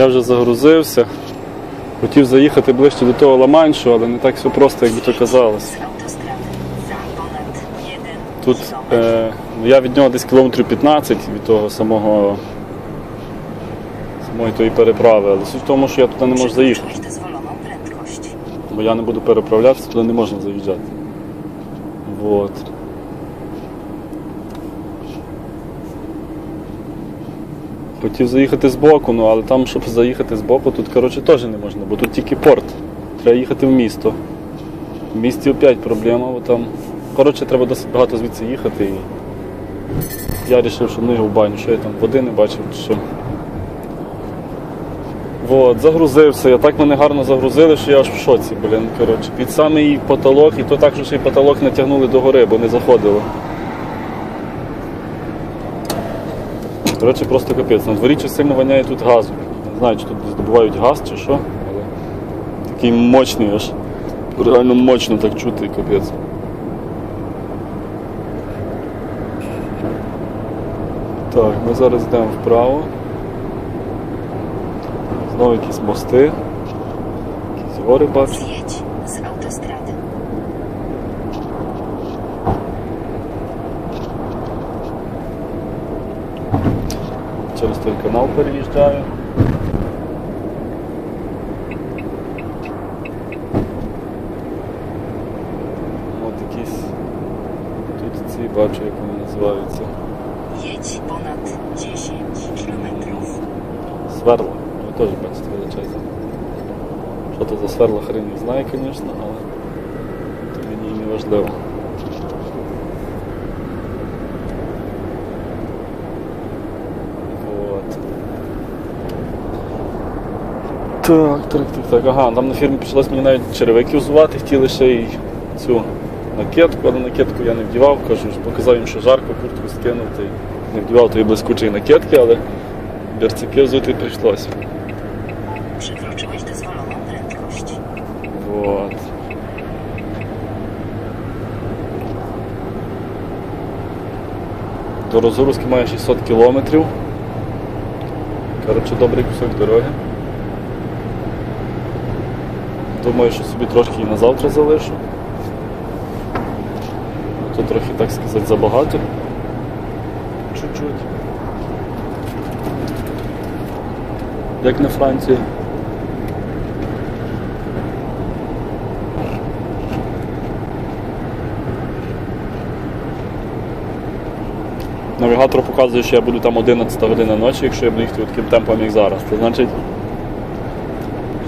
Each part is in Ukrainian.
Я вже загрузився. Хотів заїхати ближче до того Ла-Маншу, але не так все просто, як би то казалось. z autostrady za ponad 1 Тут е, я від нього десь кілометрів 15 від того самого самої тої переправи. Але суть в тому, що я туди не можу заїхати, бо я не буду переправлятися, туди не можна заїжджати. Вот. Хотів заїхати з боку, ну але там, щоб заїхати з боку, тут коротше теж не можна, бо тут тільки порт. Треба їхати в місто. В місті опять проблема, бо там. Коротше, треба досить багато звідси їхати. І я вирішив, що ну його в баню, що я там води не бачив, чи що. Вот, загрузився. Я так мене гарно загрузили, що я аж в шоці, блін. Коротше, під самий потолок, і то так, що ще й потолок натягнули до гори, бо не заходило. Коротше, просто капець. На дворі чи сильно воняє тут газу. Не знаю, чи тут здобувають газ чи що, але такий мощний аж. Реально мощно так чути, капець. Так, ми зараз йдемо вправо. Знову якісь мости. Якісь гори бачу. Zjedź z autostrady. Через той канал переїжджаю. От якісь тут ці бачу, як вони називаються. Jedź ponad 10 kilometrów. Сверла. Ви теж бачите величезні. Що то за сверла хрен не знаю, звісно, але то мені і не важливо. Вот. Так, так, так, так. Ага, там на фірмі почалось мені навіть черевики взувати, хотіли ще й цю накидку, але накидку я не вдівав, кажу, показав їм, що жарко, куртку скинув, та й не вдівав тої блискучої накидки, але берцяки взути прийшлося. Przekroczyłeś dozwoloną prędkość. Вот. До розгрузки має 600 кілометрів. Коротше, добрий кусок дороги. Думаю, що собі трошки і на завтра залишу. Тут трохи, так сказати, забагато. Чуть-чуть. Як на Франції. Навігатор показує, що я буду там 11 година ночі, якщо я буду їхати таким темпом, як зараз. Це значить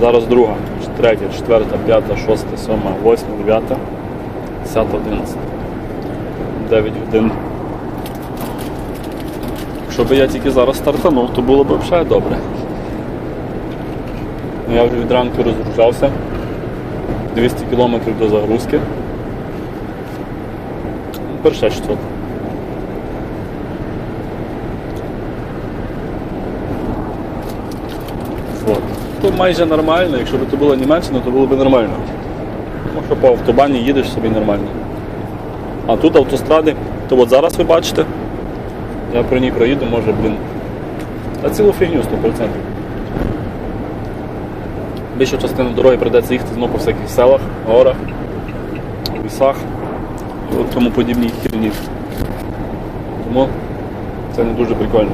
зараз друга, третя, четверта, п'ята, шоста, сьома, восьма, дев'ята, десята, одинадцята. 9 годин. Якщо би я тільки зараз стартанув, то було б взагалі добре. Ну, Я вже від ранку розгружався. 200 кілометрів до загрузки. Перше 600. Вот. То майже нормально, якщо б це було Німеччина, то було б нормально. Тому що по автобані їдеш собі нормально. А тут автостради, то от зараз ви бачите, я про ній проїду, може, блін. Та цілу фігню 100%. Більшу частину дороги прийдеться їхати знову по всяких селах, горах, лісах і тому подібній херні. Тому це не дуже прикольно.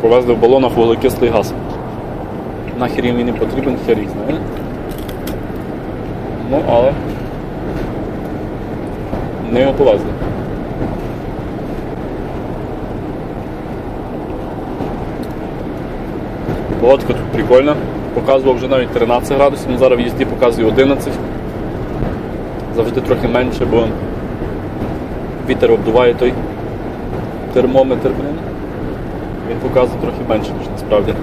Повезли в балонах вуглекислий газ. Нахер їм не потрібен, хер їх знає. Ну, але не його повезли. Погодка тут прикольна. Показував вже навіть 13 градусів, але зараз в їзді показує 11. Завжди трохи менше, бо вітер обдуває той термометр, блін. Він показує трохи менше, ніж насправді.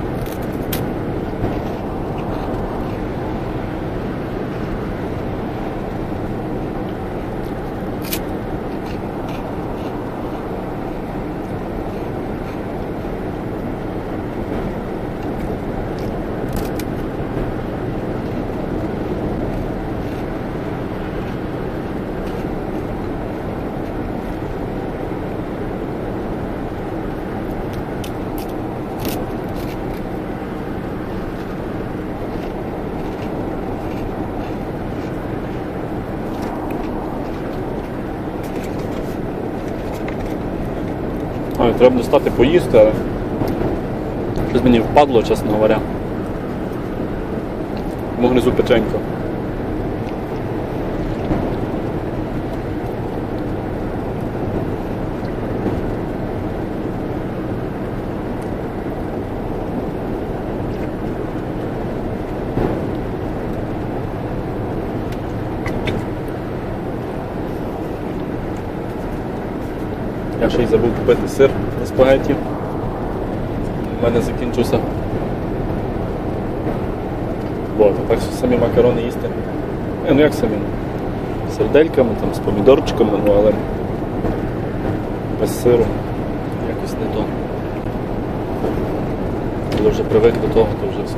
Треба достати поїсти, але щось мені впадло, чесно говоря. Тому гризу печенько. Я ще й забув купити сир на. У мене закінчився. Вот, а самі макарони їсти. Е, ну як самі? З сердельками, там, з помідорчиками, ну але без сиру якось не то. Коли вже привик до того, то вже все.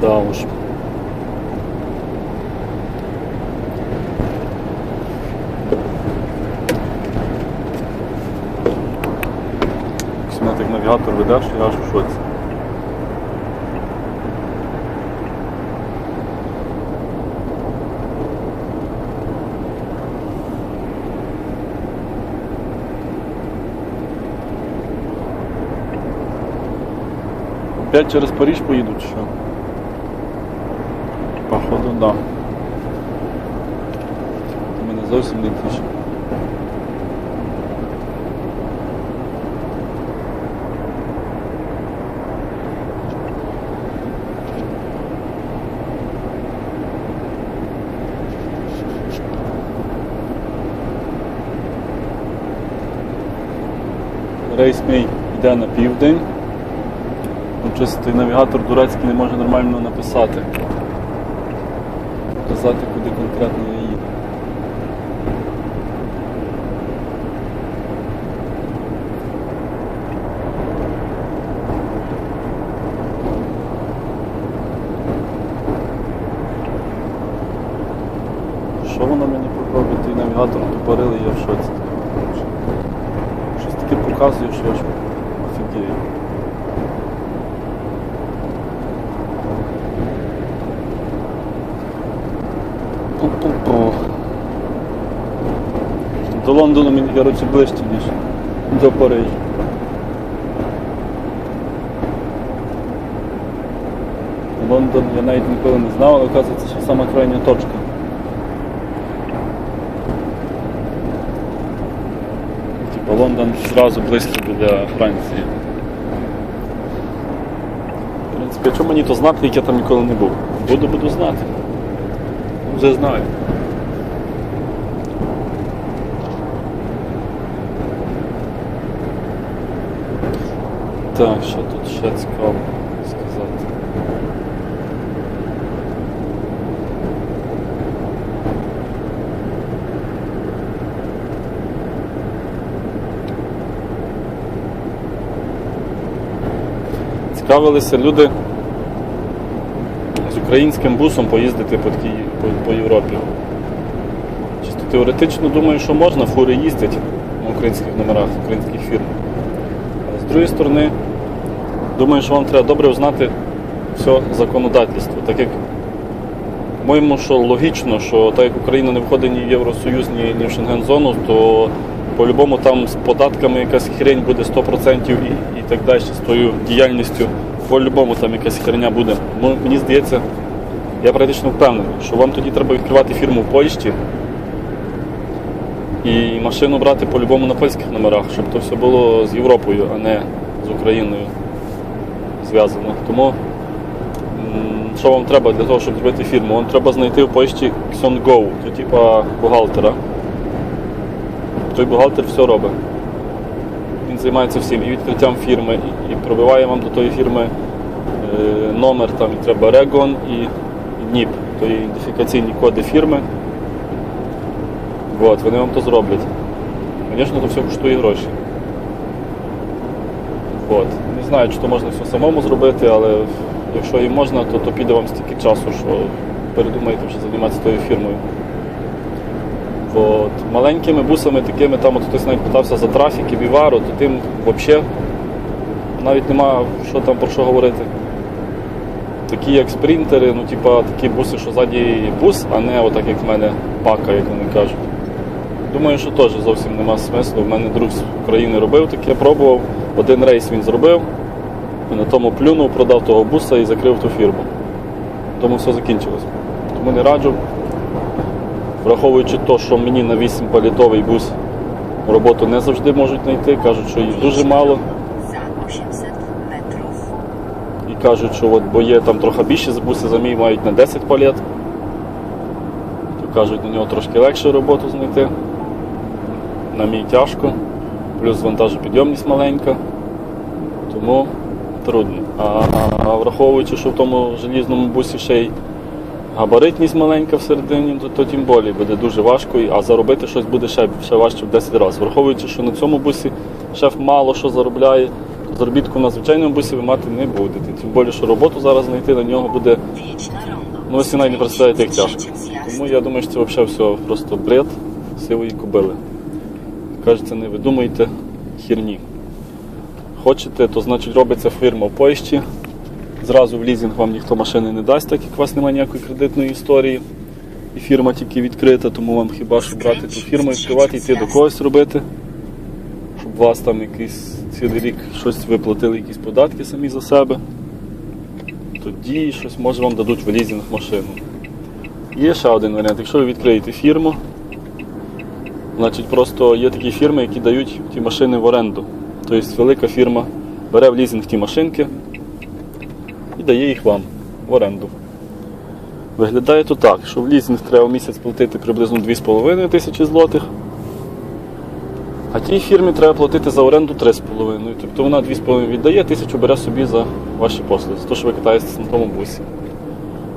Да уж. Якщо мене так навігатор веде, що я аж в шоці. Опять через Париж поїдуть, що? Походу, да. Мене зовсім не тише. Рейс мій йде на південь. Ну, той навігатор турецький не може нормально написати. Показати, куди конкретно я їду. Що воно мені попробує? Той навігатор тупорили, я в шоці. Щось показує, що я ж. Пу-пу-пу. До Лондону мені, коротше, ближче, ніж до Парижа. Лондон я навіть ніколи не знав, але оказується, що сама крайня точка. Типа Лондон зразу близько буде Франції. В принципі, чому мені то знати, як я там ніколи не був? Буду, буду знати. Вже знаю. Так, що тут ще цікаво сказати. Цікавилися люди з українським бусом поїздити по, такій, по, по Європі. Чисто теоретично думаю, що можна, фури їздять на українських номерах українських фірм. А з другої сторони, думаю, що вам треба добре узнати все законодавство. Так як, по-моєму, що логічно, що так як Україна не входить ні в Євросоюз, ні, ні в Шенген-зону, то по-любому там з податками якась хрень буде 100% і, і так далі, з тою діяльністю. По-любому там якась херня буде. М- Мені здається, я практично впевнений, що вам тоді треба відкривати фірму в Польщі і машину брати по-любому на польських номерах, щоб то все було з Європою, а не з Україною зв'язано. Тому що вам треба для того, щоб зробити фірму? Вам треба знайти в Польщі Xongo, то типа бухгалтера. Той бухгалтер все робить. Займається всім і відкриттям фірми, і, пробиває вам до тої фірми е, номер, там і треба Регон і НІП, то є ідентифікаційні коди фірми. От, вони вам то зроблять. Звісно, то все коштує гроші. От. Не знаю, чи то можна все самому зробити, але якщо і можна, то, то піде вам стільки часу, що передумаєте вже займатися тою фірмою. От. Маленькими бусами такими, там от хтось навіть питався за трафік і бівару, то тим взагалі навіть нема що там про що говорити. такі як спринтери, ну типа такі буси, що ззаді бус, а не отак як в мене пака, як вони кажуть. Думаю, що теж зовсім нема смислу. У мене друг з України робив таке, пробував. Один рейс він зробив, і на тому плюнув, продав того буса і закрив ту фірму. Тому все закінчилось. Тому не раджу. Враховуючи те, що мені на 8 палітовий бус роботу не завжди можуть знайти, кажуть, що їх дуже мало. Za 800 metrów. І кажуть, що от, бо є там трохи більші буси за мій мають на 10 палет. То кажуть, на нього трошки легше роботу знайти. На мій тяжко. Плюс вантажопідйомність маленька. Тому трудно. А, а враховуючи, що в тому желізному бусі ще й габаритність маленька всередині, то, то тим більше буде дуже важко, а заробити щось буде ще, ще важче в 10 разів. Враховуючи, що на цьому бусі шеф мало що заробляє, заробітку на звичайному бусі ви мати не будете. Тим більше, що роботу зараз знайти на нього буде. Ну, ви навіть не представляєте, як тяжко. Тому я думаю, що це взагалі все просто бред сивої кобили. Кажеться, не видумуйте херні. Хочете, то значить робиться фірма в Польщі. Зразу в лізинг вам ніхто машини не дасть, так як у вас немає ніякої кредитної історії. І фірма тільки відкрита, тому вам хіба що брати ту фірму, відкривати, йти до когось робити, щоб вас там якийсь цілий рік щось виплатили, якісь податки самі за себе. Тоді щось може вам дадуть в лізинг машину. Є ще один варіант. Якщо ви відкриєте фірму, значить просто є такі фірми, які дають ті машини в оренду. Тобто велика фірма бере в лізинг ті машинки і дає їх вам в оренду. Виглядає то так, що в лізинг треба в місяць платити приблизно 2,5 тисячі злотих, а тій фірмі треба платити за оренду 3,5. Тобто вона 2,5 віддає, тисячу бере собі за ваші послуги, за те, що ви катаєтесь на тому бусі.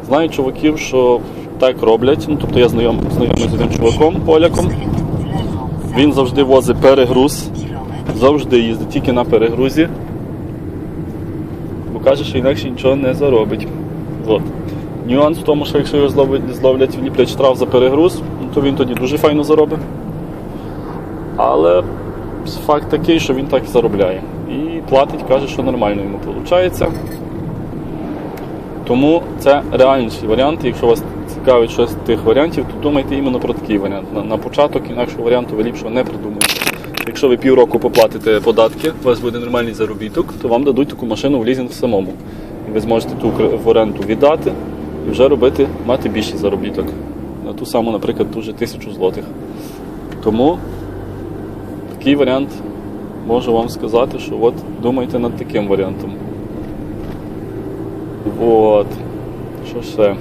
Знаю чуваків, що так роблять. Ну, тобто я знайом, знайомий з одним чуваком, поляком. Він завжди возить перегруз, завжди їздить тільки на перегрузі. Каже, що інакше нічого не заробить. От. Нюанс в тому, що якщо його зловлять, вліплять штраф за перегруз, то він тоді дуже файно заробить. Але факт такий, що він так і заробляє. І платить, каже, що нормально йому виходить. Тому це реальніші варіанти. Якщо вас цікавить щось з тих варіантів, то думайте іменно про такий варіант. На, на початок інакшого варіанту ви ліпшого не придумаєте. Якщо ви півроку поплатите податки, у вас буде нормальний заробіток, то вам дадуть таку машину в лізинг самому. І ви зможете ту в оренду віддати і вже робити, мати більший заробіток. На ту саму, наприклад, ту же тисячу злотих. Тому такий варіант можу вам сказати, що от думайте над таким варіантом. От. Що ще?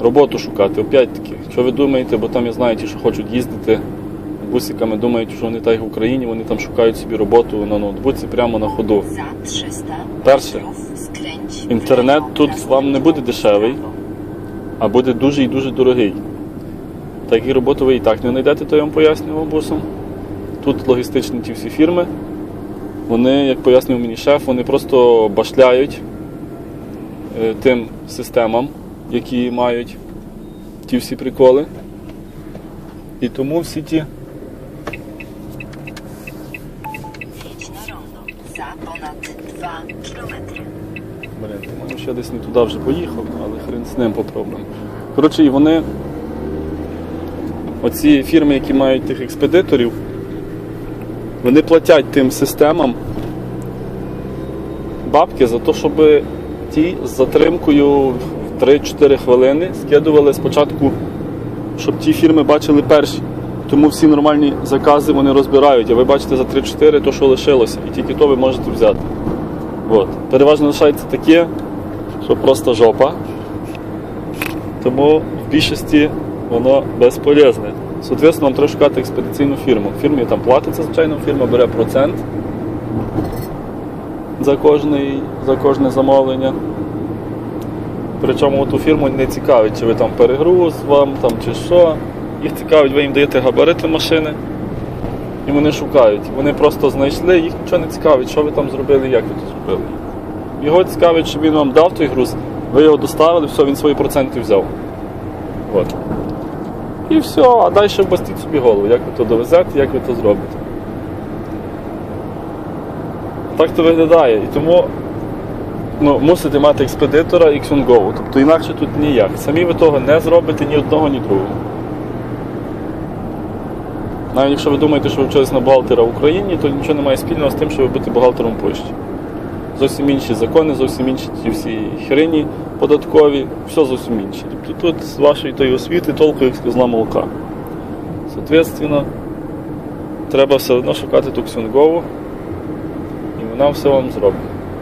Роботу шукати. Опять-таки, що ви думаєте, бо там я знаю ті, що хочуть їздити бусиками, думають, що вони так як в Україні, вони там шукають собі роботу на ноутбуці прямо на ходу. Перше. Інтернет тут вам не буде дешевий, а буде дуже і дуже дорогий. Так і роботу ви і так не знайдете, то я вам пояснював бусом. Тут логістичні ті всі фірми. Вони, як пояснював мені шеф, вони просто башляють е, тим системам, які мають ті всі приколи. І тому всі ті 2 kilometry. Блін, по-моєму, десь не туди вже поїхав, але хрен з ним попробуємо. Коротше, і вони, оці фірми, які мають тих експедиторів, вони платять тим системам бабки за те, щоб ті з затримкою в 3-4 хвилини скидували спочатку, щоб ті фірми бачили перші. Тому всі нормальні закази вони розбирають, а ви бачите за 3-4 то, що лишилося, і тільки то ви можете взяти. От. Переважно лишається таке, що просто жопа. Тому в більшості воно безполезне. Соответственно, вам треба шукати експедиційну фірму. Фірмі там платиться, звичайно, фірма бере процент за, кожний, за кожне замовлення. Причому ту фірму не цікавить, чи ви там перегруз вам там, чи що. Їх цікавить, ви їм даєте габарити машини. І вони шукають. Вони просто знайшли, їх нічого не цікавить, що ви там зробили, як ви це зробили. Його цікавить, щоб він вам дав той груз, ви його доставили, все, він свої проценти взяв. От. І все, а далі вбастіть собі голову, як ви то довезете, як ви то зробите. Так то виглядає. І тому ну, мусите мати експедитора і Xungo. Тобто інакше тут ніяк. Самі ви того не зробите ні одного, ні другого. Навіть якщо ви думаєте, що ви вчились на бухгалтера в Україні, то нічого немає спільного з тим, щоб бути бухгалтером в Польщі. Зовсім інші закони, зовсім інші ті всі херині податкові, все зовсім інше. Тобто тут з вашої тої освіти толку, як з молока. Соответственно, треба все одно шукати ту ксюнгову, і вона все вам зробить.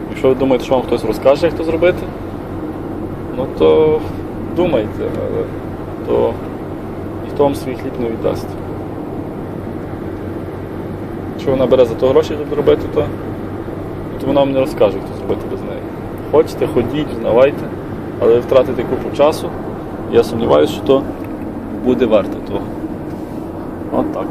Якщо ви думаєте, що вам хтось розкаже, як то зробити, ну то думайте, але то ніхто вам свій хліб не віддасть. Якщо вона бере за то гроші, щоб робити, то, то вона вам не розкаже, хто зробити без неї. Хочете, ходіть, знавайте, але ви втратите купу часу. Я сумніваюся, що то буде варто того. От так.